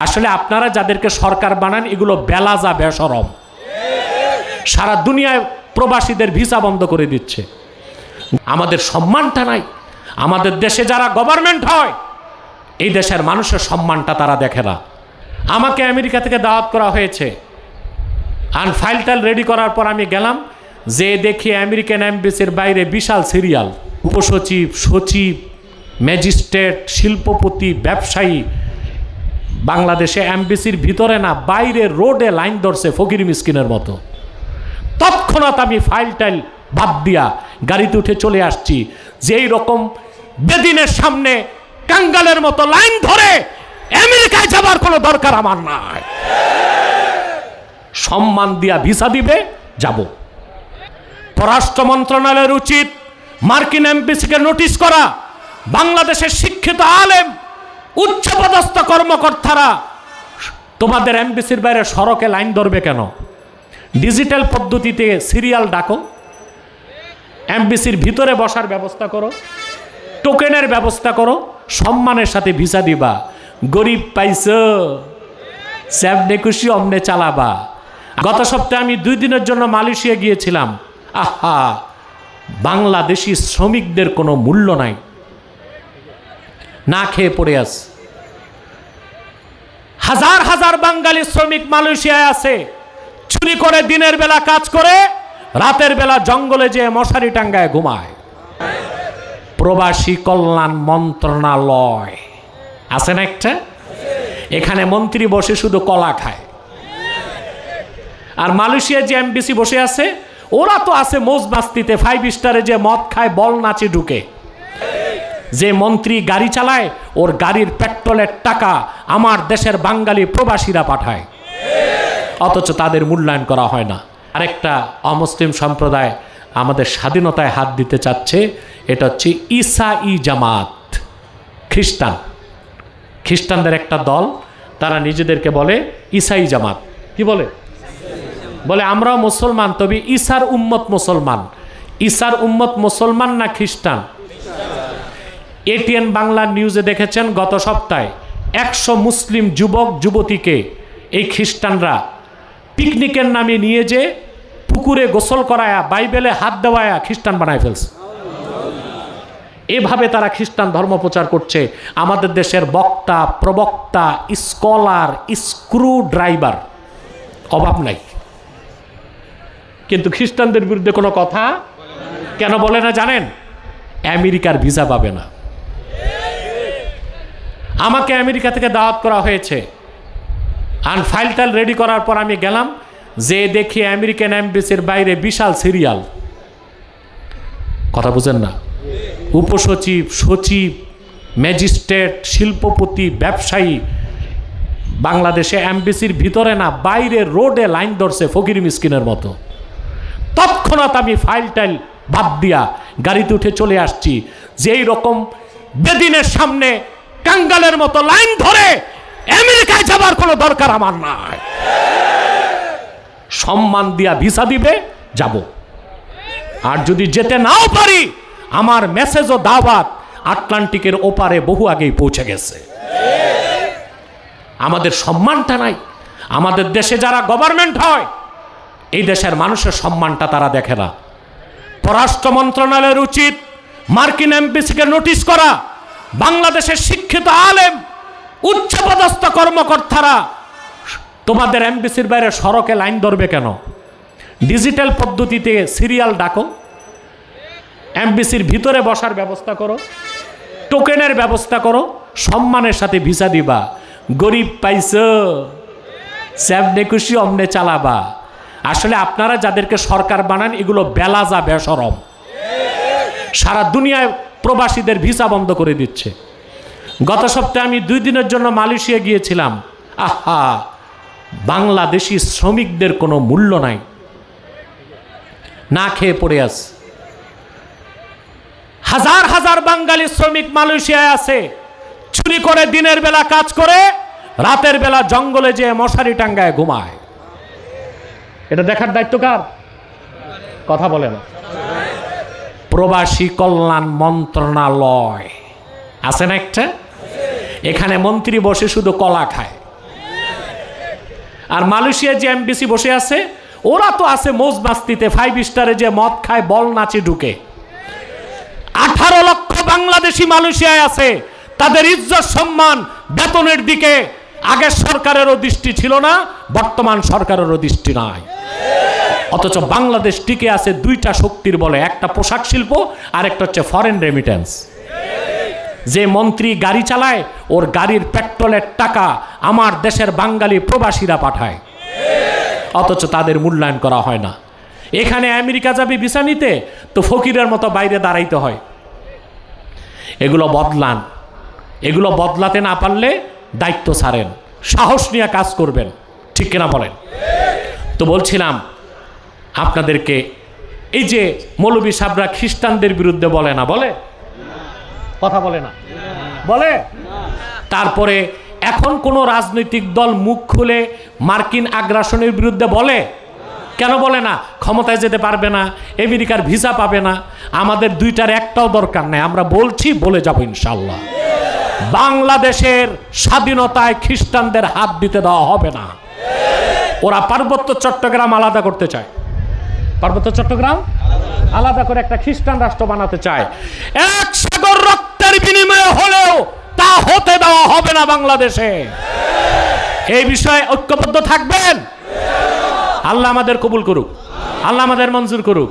আসলে আপনারা যাদেরকে সরকার বানান, এগুলো বেলাজা, বেসরম। সারা দুনিয়ায় প্রবাসীদের ভিসা বন্ধ করে দিচ্ছে। আমাদের সম্মানটা নাই। আমাদের দেশে যারা গভর্নমেন্ট হয়, এই দেশের মানুষের সম্মানটা তারা দেখে না। আমাকে আমেরিকা থেকে দাওয়াত করা হয়েছে। আর ফাইল টাইল রেডি করার পর আমি গেলাম যে দেখি আমেরিকান অ্যাম্বাসির বাইরে বিশাল সিরিয়াল উপসচিব, সচিব ম্যাজিস্ট্রেট শিল্পপতি, ব্যবসায়ী বাংলাদেশে অ্যাম্বাসির ভিতরে না, বাইরে রোডে লাইন ধরছে ফকির মিসকিনের মতো। তৎক্ষণাৎ আমি ফাইল টাইল বাদ দিয়া গাড়িতে উঠে চলে আসছি। যেই রকম বেদিনের সামনে কাঙ্গালের মতো লাইন ধরে আমেরিকায় যাবার কোনো দরকার আমার নাই। সম্মান দিয়া ভিসা দিবে, যাব। পররাষ্ট্র মন্ত্রণালয়ের উচিত মার্কিন এমপিসিকে নোটিশ করা। বাংলাদেশের শিক্ষিত আলেম উচ্চপদস্থ কর্মকর্তারা, তোমাদের এমবিসির বাইরে সড়কে লাইন ধরবে কেন? ডিজিটাল পদ্ধতিতে সিরিয়াল ডাকো। এমবিসির ভিতরে বসার ব্যবস্থা করো। টোকেনের ব্যবস্থা করো। সম্মানের সাথে ভিসা দিবা। গরিব পাইছ। স্যাবনে খুশি, অমনে চালাবা। গত সপ্তাহে আমি দুই দিনের জন্য মালয়েশিয়া গিয়েছিলাম। আহা! বাংলাদেশি শ্রমিকদের কোনো মূল্য নাই। না খেয়ে পড়ে আস হাজার হাজার বাঙালি শ্রমিক মালয়েশিয়ায় আছে। চুরি করে দিনের বেলা কাজ করে, রাতের বেলা জঙ্গলে যেয়ে মশারি টাঙ্গায় ঘুমায়। প্রবাসী কল্যাণ মন্ত্রণালয়। আছে না একটা? এখানে মন্ত্রী বসে শুধু কলা খায়। আর মালয়েশিয়া যে এমবিসি বসে আছে, ওরা তো আছে মোজ মাস্তিতে ফাইভ স্টারে যে মদ খায়, বল নাচে ঢুকে। যে মন্ত্রী গাড়ি চালায়, ওর গাড়ির পেট্রোলের টাকা আমার দেশের বাঙালি প্রবাসীরা পাঠায়। অথচ তাদের মূল্যায়ন করা হয় না। আরেকটা অমুসলিম সম্প্রদায় আমাদের স্বাধীনতায় হাত দিতে চাচ্ছে, এটা হচ্ছে ইসা ই জামাত। খ্রিস্টান। খ্রিস্টানদের একটা দল, তারা নিজেদেরকে বলে ইসাই জামাত। কি বলে? বলে, আমরাও মুসলমান, তবে ইসার উম্মত মুসলমান। ইসার উম্মত মুসলমান না খ্রিস্টান? এটিএন বাংলা নিউজে দেখেছেন, গত সপ্তাহে একশো মুসলিম যুবক, যুবতীকে এই খ্রিস্টানরা পিকনিকের নামে নিয়ে যে পুকুরে গোসল করায়া, বাইবেলে হাত দেওয়ায়া খ্রিস্টান বানায় ফেলছে। এভাবে তারা খ্রিস্টান ধর্ম প্রচার করছে। আমাদের দেশের বক্তা, প্রবক্তা, স্কলার স্ক্রু ড্রাইভার অভাব নাই। কিন্তু খ্রিস্টানদের বিরুদ্ধে কোনো কথা কেন বলে না জানেন? আমেরিকার ভিসা পাবে না। আমাকে আমেরিকা থেকে দাওয়াত করা হয়েছে। আর ফাইল টাইল রেডি করার পর আমি গেলাম যে দেখি আমেরিকান অ্যাম্বাসির বাইরে বিশাল সিরিয়াল। কথা বুঝেন না? উপসচিব, সচিব, ম্যাজিস্ট্রেট, শিল্পপতি, ব্যবসায়ী, বাংলাদেশে অ্যাম্বাসির ভিতরে না, বাইরে রোডে লাইন ধরছে ফকির মিসকিনের মতো। তৎক্ষণাৎ আমি ফাইল টাইল বাদ দিয়া গাড়িতে উঠে চলে আসছি। যেই রকম বেদিনের সামনে কাঙ্গালের মতো লাইন ধরে আমেরিকায় যাবার কোনো দরকার আমার নাই। সম্মান দিয়া ভিসা দিবে, যাব। আর যদি যেতে নাও পারি, আমার মেসেজ ও দাওয়াত আটলান্টিকের ওপারে বহু আগেই পৌঁছে গেছে। আমাদের সম্মানটা নাই। আমাদের দেশে যারা গভর্নমেন্ট হয়, এই দেশের মানুষের সম্মানটা তারা দেখে না। পররাষ্ট্র মন্ত্রণালয়ের উচিত মার্কিন এমপিসিকে নোটিশ করা বাংলাদেশের শিক্ষিত আলেম, উচ্চপদস্থ কর্মকর্তারা, তোমাদের এমবিসির বাইরে সড়কে লাইন ধরবে কেন? ডিজিটাল পদ্ধতিতে সিরিয়াল ডাকো। এমবিসির ভিতরে বসার ব্যবস্থা করো। টোকেনের ব্যবস্থা করো। সম্মানের সাথে ভিসা দিবা। গরিব পাইছ। স্যাবনে খুশি, অমনে চালাবা। আসলে আপনারা যাদেরকে সরকার বানান, এগুলো বেলাজা, বেসরম। সারা দুনিয়ায় প্রবাসীদের ভিসা বন্ধ করে দিচ্ছে। গত সপ্তাহে আমি দুই দিনের জন্য মালয়েশিয়া গিয়েছিলাম। আহা! বাংলাদেশি শ্রমিকদের কোনো মূল্য নাই। না খেয়ে পড়ে আস হাজার হাজার বাঙালি শ্রমিক মালয়েশিয়ায় আছে। চুরি করে দিনের বেলা কাজ করে, রাতের বেলা জঙ্গলে যেয়ে মশারি টাঙ্গায় ঘুমায়। এটা দেখার দায়িত্ব কার? কথা বলে না। প্রবাসী কল্যাণ মন্ত্রণালয়। আছে না একটা? এখানে মন্ত্রী বসে শুধু কলা খায়। আর মালয়েশিয়ায় যে এমবিসি বসে আছে, ওরা তো আছে মৌজ মাস্তিতে ফাইভ স্টারে যে মদ খায়, বল নাচে ঢুকে। আঠারো লক্ষ বাংলাদেশি মালয়েশিয়ায় আছে। তাদের ইজ্জত, সম্মান বেতনের দিকে আগের সরকারেরও দৃষ্টি ছিল না, বর্তমান সরকারেরও দৃষ্টি নাই। অথচ বাংলাদেশ টিকে আছে দুইটা শক্তির বলে, একটা পোশাক শিল্প আর একটা হচ্ছে ফরেন রেমিটেন্স যে মন্ত্রী গাড়ি চালায়, ওর গাড়ির পেট্রোলের টাকা আমার দেশের বাঙালি প্রবাসীরা পাঠায়। অথচ তাদের মূল্যায়ন করা হয় না। এখানে আমেরিকা যাবে ভিসা নিতে, তো ফকিরের মতো বাইরে দাঁড়াইতে হয়। এগুলো বদলান। এগুলো বদলাতে না পারলে দায়িত্ব ছাড়েন সাহস নিয়ে কাজ করবেন। ঠিক কিনা বলেন? তো বলছিলাম আপনাদেরকে এই যে মৌলবী সাবরা খ্রিস্টানদের বিরুদ্ধে বলে না, বলে? কথা বলে না। বলে? তারপরে এখন কোনো রাজনৈতিক দল মুখ খুলে মার্কিন আগ্রাসনের বিরুদ্ধে বলে? কেন বলে না? ক্ষমতায় যেতে পারবে না, আমেরিকার ভিসা পাবে না, আমাদের দুইটার একটাও দরকার নেই, আমরা বলছি, বলে যাব ইনশাল্লাহ বাংলাদেশের স্বাধীনতায় খ্রিস্টানদের হাত দিতে দেওয়া হবে না। ওরা পার্বত্য চট্টগ্রাম আলাদা করতে চায়। পার্বত্য চট্টগ্রাম আলাদা করে একটা খ্রিস্টান রাষ্ট্র বানাতে চায়। এক সাগর রক্তের বিনিময়ে হলেও তা হতে দেওয়া হবে না বাংলাদেশে। এই বিষয়ে ঐক্যবদ্ধ থাকবেন? আল্লাহ আমাদের কবুল করুক। আল্লাহ আমাদের মঞ্জুর করুক।